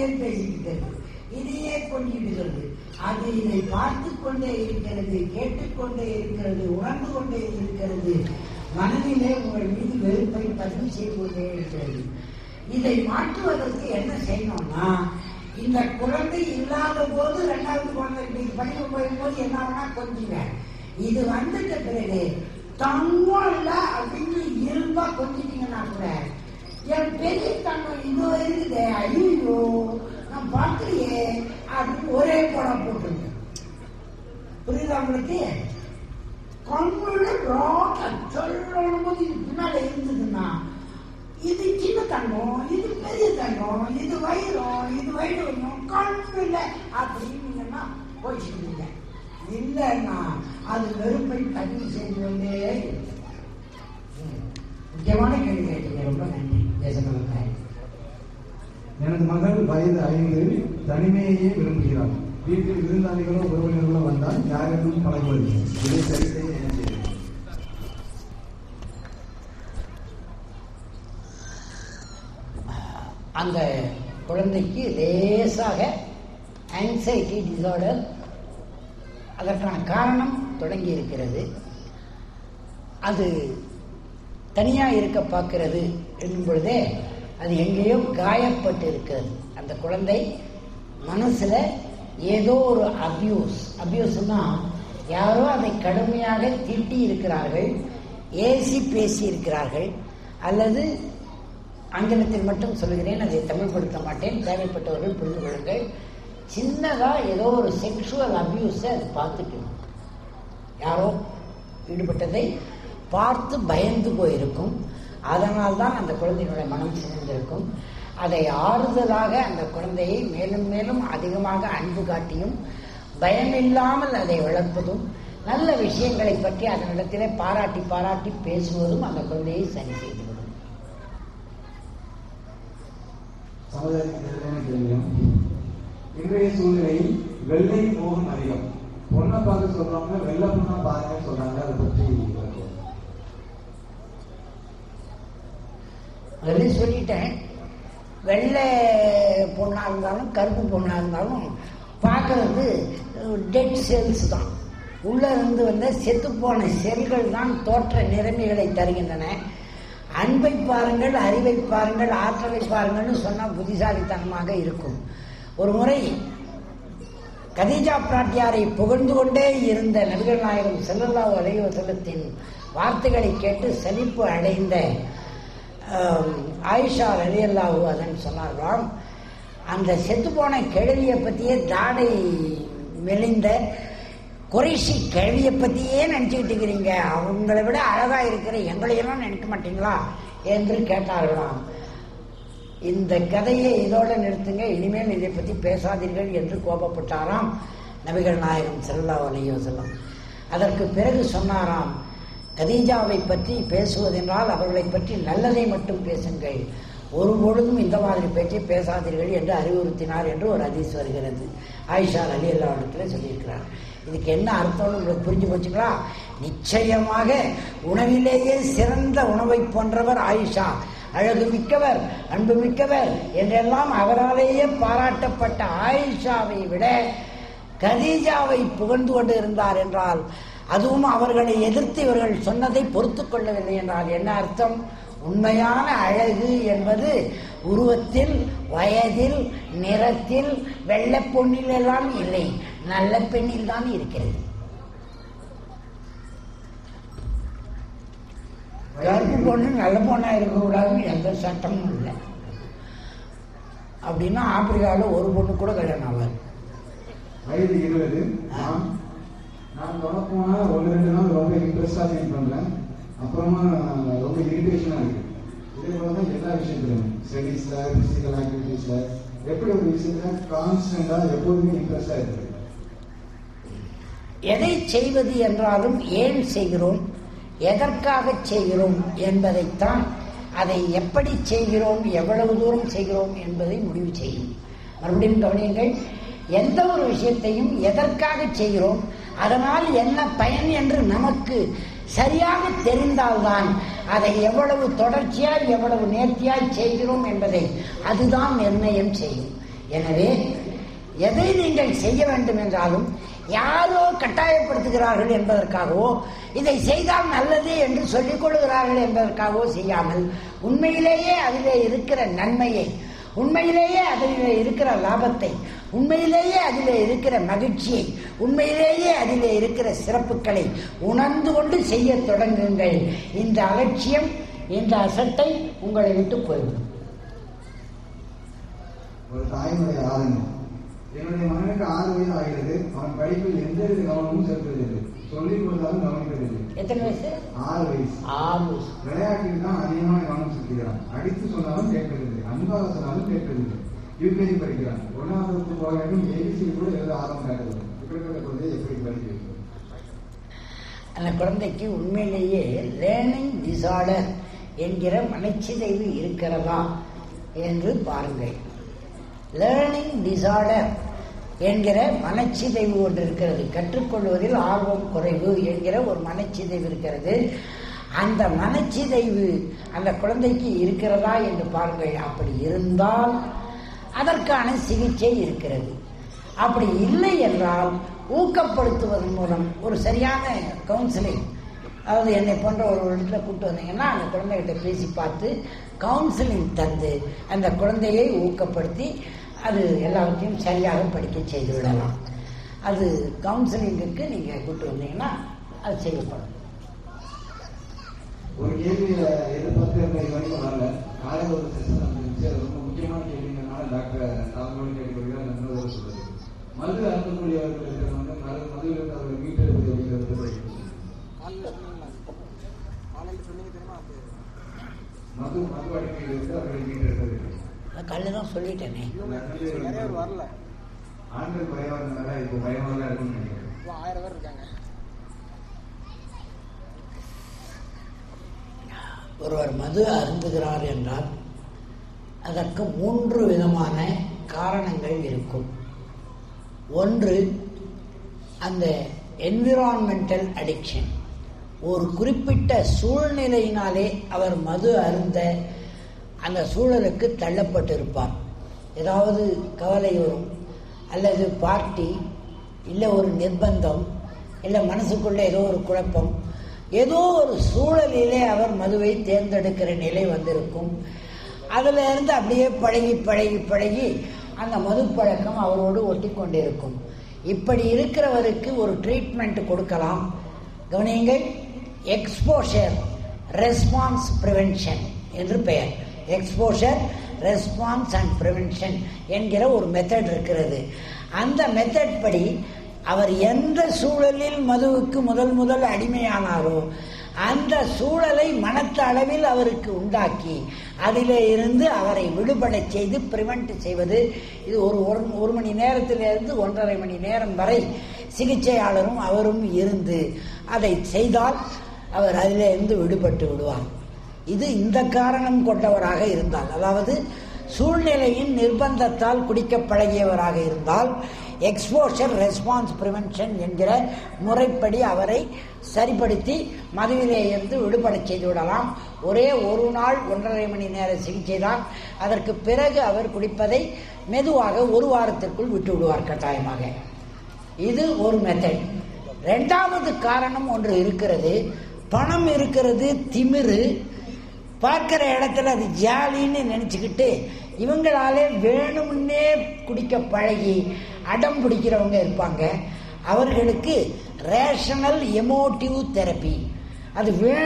இதையே பேசிக்கிட்டது இதையே கொண்டிருக்கிறது. அது இதை பார்த்து கொண்டே இருக்கிறது கேட்டுக்கொண்டே இருக்கிறது உணர்ந்து கொண்டே இருக்கிறது. மனதிலே உங்கள் மீது வெறுப்பை பதிவு செய்து கொண்டே இருக்கிறது. இதை மாற்றுவதற்கு என்ன செய்யணும்னா இந்த குழந்தை இல்லாத போது ரெண்டாவது குழந்தை நீங்க படிக்க போகும்போது என்ன ஆகுனா கொஞ்சம் இது வந்துட்ட பிறகு தங்கம் இல்ல அப்படின்னு இரும்பா கொஞ்சிட்டீங்கன்னா கூட என் பெரிய தங்கம் இது இருக்குது ஐயோ நான் பார்க்கலையே அப்படின்னு ஒரே படம் போட்டுருங்க புரியுதா உங்களுக்கு கண்ணுல ராக்கெட் சொல்லணும் போது இது பின்னால இருந்ததுன்னா இது சின்ன தங்கம் இது பெரிய தங்கம் இது வைரம் இது வைரம் இல்லை அப்படின்னீங்கன்னா போயிடுச்சுங்க இல்லைன்னா அது வெறுப்பை பதிவு செய்து கொண்டே இருக்கும். ம். முக்கியமான கேள்வி கேட்டீங்க ரொம்ப நன்றி தேசங்களுக்காக எனது மகள் வயது ஐந்து தனிமையையே விரும்புகிறார் வீட்டில் விருந்தாளிகளோ உறவினர்களோ வந்தால் யாரிடம் பழகுவது இதை சரி செய்ய அந்த குழந்தைக்கு லேசாக ஆங்ஸைட்டி டிசார்டர் அதற்கான காரணம் தொடங்கி இருக்கிறது. அது தனியாக இருக்க பார்க்கிறது என்னும் பொழுதே அது எங்கேயோ காயப்பட்டு இருக்கிறது அந்த குழந்தை மனசில் ஏதோ ஒரு அபியூஸ் அபியூஸ்னா யாரோ அதை கடுமையாக திட்டி இருக்கிறார்கள் ஏசி பேசி இருக்கிறார்கள் அல்லது ஆங்கிலத்தில் மட்டும் சொல்லுகிறேன் அதை தமிழ்படுத்த மாட்டேன் தேவைப்பட்டவர்கள் புரிந்து கொள்ளுங்கள். சின்னதாக ஏதோ ஒரு செக்ஷுவல் அபியூஸை அது பார்த்துட்டு யாரோ ஈடுபட்டதை பார்த்து பயந்து போயிருக்கும். அதனால் தான் அந்த குழந்தையினுடைய மனம் சிறந்திருக்கும் அதை ஆறுதலாக அந்த குழந்தையை மேலும் மேலும் அதிகமாக அன்பு காட்டியும் பயமில்லாமல் அதை வளர்ப்பதும் நல்ல விஷயங்களை பற்றி அதனிடத்திலே பாராட்டி பாராட்டி பேசுவதும் அந்த குழந்தையை சரி செய்துவிடும். இன்றைய சூழ்நிலையில் வெள்ளை மோகம் அதிகம். பொண்ணை பார்க்க சொல்றவங்க வெள்ளை பொண்ணை பாருங்க சொல்றாங்க அதை பற்றி விளக்குவோம். சொல்லிட்டேன். வெள்ளை பொண்ணாக இருந்தாலும் கருப்பு பொண்ணாக இருந்தாலும் பார்க்கறது டெட் செல்ஸ் தான். உள்ளே இருந்து வந்த செத்துப்போன செல்கள் தான் தோற்ற நிறமைகளை தருகின்றன. அன்பை பாருங்கள் அறிவை பாருங்கள் ஆற்றலை பாருங்கள்னு சொன்னால் புத்திசாலித்தனமாக இருக்கும். ஒரு முறை கதீஜா பிராட்டியாரை புகழ்ந்து கொண்டே இருந்த நபிகள் நாயகம் செல்லல்லா அலைஹி வார்த்தைகளை கேட்டு சலிப்பு அடைந்த ஆயிஷா ரலியல்லாஹு அதன் சொன்னார்களாம் அந்த செத்துப்போன கிழவியை பற்றியே தாடை மெலிந்த குறைசி கிழவியை பற்றியே நினச்சிக்கிட்டு இருக்கிறீங்க. அவங்களை விட அழகாக இருக்கிற எங்களையெல்லாம் நினைக்க மாட்டீங்களா? என்று கேட்டார்களாம் இந்த கதையை இதோட நிறுத்துங்க. இனிமேல் இதை பற்றி பேசாதீர்கள் என்று கோபப்பட்டாராம் நபிகள் நாயகம் செல்லா வலையோ செல்லம் அதற்கு பிறகு சொன்னாராம் கதீஜாவை பற்றி பேசுவதென்றால் அவர்களை பற்றி நல்லதை மட்டும் பேசுங்கள். ஒரு பொழுதும் இந்த மாதிரி பேச்சை பேசாதீர்கள் என்று அறிவுறுத்தினார் என்று ஒரு அதிஸ் வருகிறது. ஆயிஷா அலி அல்லா இடத்துல சொல்லியிருக்கிறார். இதுக்கு என்ன அர்த்தம்னு உங்களுக்கு புரிஞ்சு போச்சுங்களா? நிச்சயமாக உணவிலேயே சிறந்த உணவை போன்றவர் ஆயிஷா. அழகு மிக்கவர் அன்பு மிக்கவர் என்றெல்லாம் அவராலேயே பாராட்டப்பட்ட ஆயிஷாவை விட கதீஜாவை புகழ்ந்து கொண்டு இருந்தார் என்றால் அதுவும் அவர்களை எதிர்த்து இவர்கள் சொன்னதை பொறுத்து கொள்ளவில்லை என்றால் என்ன அர்த்தம்? உண்மையான அழகு என்பது உருவத்தில் வயதில் நிறத்தில் வெள்ளை பொண்ணில் எல்லாம் இல்லை. நல்ல பெண்ணில் தான் இருக்கிறது. கருப்பு பொண்ணு நல்ல பொண்ணா இருக்கக்கூடாதுன்னு எந்த சட்டமும் இல்லை. அப்படின்னா ஆப்பிரிக்காவில் ஒரு பொண்ணு கூட கல்யாணம் ஆகாது வயது இருபது போனா ஒரு ரெண்டு நாள் ரொம்ப இன்ட்ரெஸ்டா ஃபீல் பண்றேன் அப்புறமா ரொம்ப இரிட்டேஷனா இருக்கு. இதே போல தான் எல்லா விஷயத்திலும். ஸ்டடீஸ்ல பிசிக்கல் ஆக்டிவிட்டீஸ்ல எப்படி ஒரு விஷயத்துல கான்ஸ்டன்டா எப்போதுமே இன்ட்ரெஸ்டா இருக்கு. எதை செய்வது என்றாலும் ஏன் செய்கிறோம்? எதற்காக செய்கிறோம் என்பதைத்தான் அதை எப்படி செய்கிறோம்? எவ்வளவு தூரம் செய்கிறோம் என்பதை முடிவு செய்யும். மறுபடியும் கவனியுங்கள் எந்த ஒரு விஷயத்தையும் எதற்காக செய்கிறோம்? அதனால் என்ன பயன் என்று நமக்கு சரியாக தெரிந்தால்தான் அதை எவ்வளவு தொடர்ச்சியாய் எவ்வளவு நேர்த்தியாய் செய்கிறோம் என்பதை அதுதான் நிர்ணயம் செய்யும். எனவே எதை நீங்கள் செய்ய வேண்டும் என்றாலும் யாரோ கட்டாயப்படுத்துகிறார்கள் என்பதற்காகவோ இதை செய்தால் நல்லது என்று சொல்லிக் கொள்கிறார்கள் என்பதற்காகவோ செய்யாமல் உண்மையிலேயே அதிலே இருக்கிற நன்மையை உண்மையிலேயே அதில் இருக்கிற லாபத்தை உண்மையிலேயே அதிலே இருக்கிற மகிழ்ச்சியை உண்மையிலேயே அதிலே இருக்கிற சிறப்புகளை உணர்ந்து கொண்டு செய்ய தொடங்குங்கள். இந்த அலட்சியம் இந்த அசட்டை உங்களை விட்டு போய்விடும். ஒரு தாயினுடைய ஆதங்கம் என்னுடைய மகனுக்கு ஆறு வயது ஆகிறது. அவன் படிப்பில் எந்த வித கவனமும் செலுத்துவதில்லை சொல்லிக் கொடுத்தாலும் கவனிப்பதில்லை எத்தனை வயசு? ஆறு வயசு. ஆறு விளையாட்டில் தான் அதிகமான கவனம் செலுத்துகிறான். அடித்து சொன்னாலும் கேட்பதில்லை அன்பாக சொன்னாலும் கேட்பதில்லை யூபிஎஸ்சி படிக்கிறாங்க ஒன்றாம் வகுப்பு போக ஏபிசி கூட எழுத ஆர்வம் கிடையாது இப்படிப்பட்ட குழந்தையை எப்படி படிக்கிறது அந்த குழந்தைக்கு உண்மையிலேயே லேர்னிங் டிசார்டர் என்கிற மனச்சிதைவு இருக்கிறதா என்று பாருங்கள் லேர்னிங் டிசார்டர் என்கிற மனச்சிதைவு ஒன்று இருக்கிறது கற்றுக்கொள்வதில் ஆர்வம் குறைவு என்கிற ஒரு மனச்சிதைவு இருக்கிறது அந்த மனச்சிதைவு அந்த குழந்தைக்கு இருக்கிறதா என்று பாருங்கள் அப்படி இருந்தால் அதற்கான சிகிச்சை இருக்கிறது. அப்படி இல்லை என்றால் ஊக்கப்படுத்துவதன் மூலம் ஒரு சரியான கவுன்சிலிங் அதாவது என்னை போன்ற ஒரு இடத்துல கூப்பிட்டு வந்தீங்கன்னா அந்த குழந்தைகிட்ட பேசி பார்த்து கவுன்சிலிங் தந்து அந்த குழந்தையை ஊக்கப்படுத்தி அது எல்லாவற்றையும் சரியாக படிக்க செய்து விடலாம். அது கவுன்சிலிங்குக்கு நீங்கள் கூப்பிட்டு வந்தீங்கன்னா அது செய்யப்படும். ஒரு கேள்வியில எதிர்பார்க்கிற மாதிரி காலையில் ஒரு செஷன் ரொம்ப முக்கியமான டாக்டர் தலைமுறை கேட்டுக்கொள்கிறார் நண்பர்கள் சொல்றது மது அருந்தக்கூடியவர்களுக்கு வந்து மது மதுவில் இருந்து அவர்கள் மீட்டெடுப்பது அப்படிங்கிறது பற்றி மது மது அடிமையில் இருந்து அவர்களை மீட்டெடுப்பது கல்லு தான் சொல்லிட்டேனே. வரல. ஆண்கள் பயமா இருந்தனால இப்போ பயமாக தான் இருக்கும்னு நினைக்கிறேன். ஆயிரம் பேர் இருக்காங்க. ஒருவர் மது அருந்துகிறார் என்றால் அதற்கு மூன்று விதமான காரணங்கள் இருக்கும். ஒன்று அந்த என்விரான்மெண்டல் அடிக்ஷன் ஒரு குறிப்பிட்ட சூழ்நிலையினாலே அவர் மது அருந்த அந்த சூழலுக்கு தள்ளப்பட்டிருப்பார். ஏதாவது கவலை வரும் அல்லது பார்ட்டி இல்லை ஒரு நிர்பந்தம் இல்லை மனசுக்குள்ள ஏதோ ஒரு குழப்பம் ஏதோ ஒரு சூழலிலே அவர் மதுவை தேர்ந்தெடுக்கிற நிலை வந்திருக்கும். அதுல இருந்து அப்படியே பழகி பழகி பழகி அந்த மது பழக்கம் அவரோடு ஒட்டி கொண்டிருக்கும் இப்படி இருக்கிறவருக்கு ஒரு ட்ரீட்மெண்ட் கொடுக்கலாம். கவனியுங்கள் எக்ஸ்போஷர் ரெஸ்பான்ஸ் ப்ரிவென்ஷன் என்று பெயர். எக்ஸ்போஷர் ரெஸ்பான்ஸ் அண்ட் ப்ரிவென்ஷன் என்கிற ஒரு மெத்தட் இருக்கிறது. அந்த மெத்தட் படி அவர் எந்த சூழலில் மதுவுக்கு முதல் முதல் அடிமையானாரோ அந்த சூழலை மனத்த அளவில் அவருக்கு உண்டாக்கி அதிலே இருந்து அவரை விடுபட செய்து பிரிவெண்ட் செய்வது. இது ஒரு ஒரு ஒரு மணி நேரத்திலிருந்து ஒன்றரை மணி நேரம் வரை சிகிச்சையாளரும் அவரும் இருந்து அதை செய்தால் அவர் அதிலே இருந்து விடுபட்டு விடுவார். இது இந்த காரணம் கொண்டவராக இருந்தால் அதாவது சூழ்நிலையின் நிர்பந்தத்தால் குடிக்க பழகியவராக இருந்தால் எக்ஸ்போஷர் ரெஸ்பான்ஸ் ப்ரிவென்ஷன் என்கிற முறைப்படி அவரை சரிப்படுத்தி மதுவிலே இருந்து விடுபட செய்து விடலாம். ஒரே ஒரு நாள் ஒன்றரை மணி நேர சிகிச்சை தான். அதற்கு பிறகு அவர் குடிப்பதை மெதுவாக ஒரு வாரத்திற்குள் விட்டு விடுவார் கட்டாயமாக. இது ஒரு மெத்தட் ரெண்டாவது காரணம் ஒன்று இருக்கிறது. பணம் இருக்கிறது திமிரு. பார்க்கிற இடத்துல அது ஜாலின்னு நினச்சிக்கிட்டு இவங்களாலே வேணும்னே குடிக்க பழகி அடம் பிடிக்கிறவங்க இருப்பாங்க. அவர்களுக்கு ரேஷனல் எமோட்டிவ் தெரப்பி அது வே